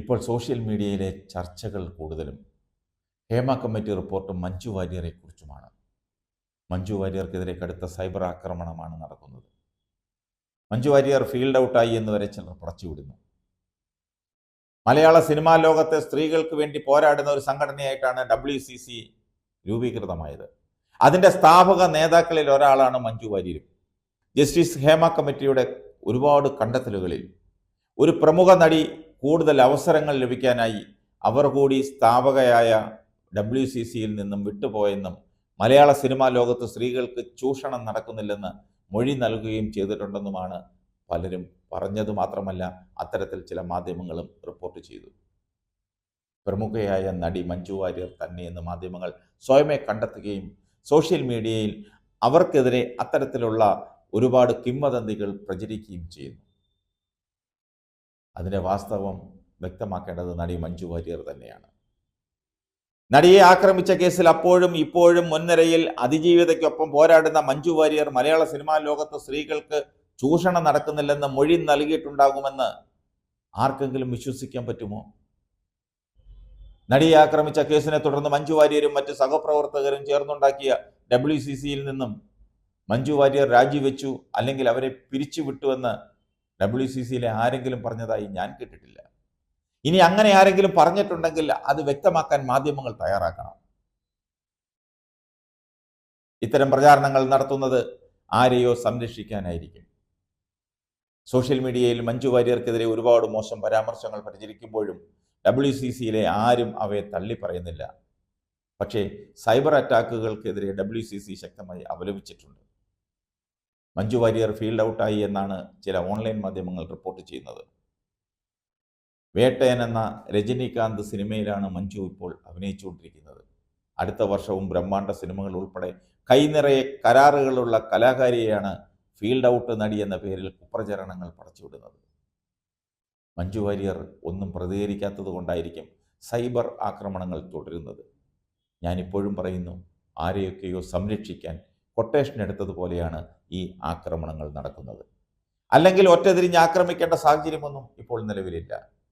ഇപ്പോൾ സോഷ്യൽ മീഡിയയിലെ ചർച്ചകൾ കൂടുതലും ഹേമ കമ്മിറ്റി റിപ്പോർട്ട് മഞ്ജു വാര്യറെ കുറിച്ചുമാണ്. മഞ്ജു വാര്യർക്കെതിരെ കടുത്ത സൈബർ ആക്രമണമാണ് നടക്കുന്നത്. മഞ്ജു വാര്യർ ഫീൽഡ് ഔട്ടായി എന്ന് വരെ ചിലർ പറച്ചുവിടുന്നു. മലയാള സിനിമാ ലോകത്തെ സ്ത്രീകൾക്ക് വേണ്ടി പോരാടുന്ന ഒരു സംഘടനയായിട്ടാണ് ഡബ്ല്യു സി സി രൂപീകൃതമായത്. അതിന്റെ സ്ഥാപക നേതാക്കളിൽ ഒരാളാണ് മഞ്ജു വാര്യരും. ജസ്റ്റിസ് ഹേമ കമ്മിറ്റിയുടെ ഒരുപാട് കണ്ടെത്തലുകളിൽ ഒരു പ്രമുഖ നടി കൂടുതൽ അവസരങ്ങൾ ലഭിക്കാനായി അവർ കൂടി സ്ഥാപകയായ ഡബ്ല്യു സി സിയിൽ നിന്നും വിട്ടുപോയെന്നും മലയാള സിനിമാ ലോകത്ത് സ്ത്രീകൾക്ക് ചൂഷണം നടക്കുന്നില്ലെന്ന് മൊഴി നൽകുകയും ചെയ്തിട്ടുണ്ടെന്നുമാണ് പലരും പറഞ്ഞത് മാത്രമല്ല അത്തരത്തിൽ ചില മാധ്യമങ്ങളും റിപ്പോർട്ട് ചെയ്തു. പ്രമുഖയായ നടി മഞ്ജു വാര്യർ തന്നെയെന്ന് മാധ്യമങ്ങൾ സ്വയമേ കണ്ടെത്തുകയും സോഷ്യൽ മീഡിയയിൽ അവർക്കെതിരെ അത്തരത്തിലുള്ള ഒരുപാട് കിംവദന്തികൾ പ്രചരിക്കുകയും ചെയ്യുന്നു. അതിന്റെ വാസ്തവം വ്യക്തമാക്കേണ്ടത് നടി മഞ്ജു വാര്യർ തന്നെയാണ്. നടിയെ ആക്രമിച്ച കേസിൽ അപ്പോഴും ഇപ്പോഴും മുൻനിരയിൽ അതിജീവിതയ്ക്കൊപ്പം പോരാടുന്ന മഞ്ജു വാര്യർ മലയാള സിനിമാ ലോകത്ത് സ്ത്രീകൾക്ക് ചൂഷണം നടക്കുന്നില്ലെന്ന് മൊഴി നൽകിയിട്ടുണ്ടാകുമെന്ന് ആർക്കെങ്കിലും വിശ്വസിക്കാൻ പറ്റുമോ? നടിയെ ആക്രമിച്ച കേസിനെ തുടർന്ന് മഞ്ജു വാര്യരും മറ്റ് സഹപ്രവർത്തകരും ചേർന്നുണ്ടാക്കിയ ഡബ്ല്യു സി സിയിൽ നിന്നും മഞ്ജു വാര്യർ രാജിവെച്ചു അല്ലെങ്കിൽ അവരെ പിരിച്ചുവിട്ടുവെന്ന് ഡബ്ല്യു സി സിയിലെ ആരെങ്കിലും പറഞ്ഞതായി ഞാൻ കേട്ടിട്ടില്ല. ഇനി അങ്ങനെ ആരെങ്കിലും പറഞ്ഞിട്ടുണ്ടെങ്കിൽ അത് വ്യക്തമാക്കാൻ മാധ്യമങ്ങൾ തയ്യാറാക്കണം. ഇത്തരം പ്രചാരണങ്ങൾ നടത്തുന്നത് ആരെയോ സംരക്ഷിക്കാനായിരിക്കും. സോഷ്യൽ മീഡിയയിൽ മഞ്ജു വാര്യർക്കെതിരെ ഒരുപാട് മോശം പരാമർശങ്ങൾ പ്രചരിക്കുമ്പോഴും ഡബ്ല്യു സി സിയിലെ ആരും അവയെ തള്ളി പറയുന്നില്ല പക്ഷേ സൈബർ അറ്റാക്കുകൾക്കെതിരെ ഡബ്ല്യു സി സി ശക്തമായി അപലപിച്ചിട്ടുണ്ട്. മഞ്ജു വാര്യർ ഫീൽഡ് ഔട്ടായി എന്നാണ് ചില ഓൺലൈൻ മാധ്യമങ്ങൾ റിപ്പോർട്ട് ചെയ്യുന്നത്. വേട്ടയൻ എന്ന രജനീകാന്ത് സിനിമയിലാണ് മഞ്ജു ഇപ്പോൾ അഭിനയിച്ചുകൊണ്ടിരിക്കുന്നത്. അടുത്ത വർഷവും ബ്രഹ്മാണ്ഡ സിനിമകൾ ഉൾപ്പെടെ കൈനിറയെ കരാറുകളുള്ള കലാകാരിയെയാണ് ഫീൽഡ് ഔട്ട് നടി എന്ന പേരിൽ കുപ്രചരണങ്ങൾ പടച്ചുവിടുന്നത്. മഞ്ജു വാര്യർ ഒന്നും പ്രതികരിക്കാത്തത് കൊണ്ടായിരിക്കും സൈബർ ആക്രമണങ്ങൾ തുടരുന്നത്. ഞാനിപ്പോഴും പറയുന്നു ആരെയൊക്കെയോ സംരക്ഷിക്കാൻ കൊട്ടേഷൻ എടുത്തതുപോലെയാണ് ഈ ആക്രമണങ്ങൾ നടക്കുന്നത്. അല്ലെങ്കിൽ ഒറ്റതിരിഞ്ഞ് ആക്രമിക്കേണ്ട സാഹചര്യമൊന്നും ഇപ്പോൾ നിലവിലില്ല.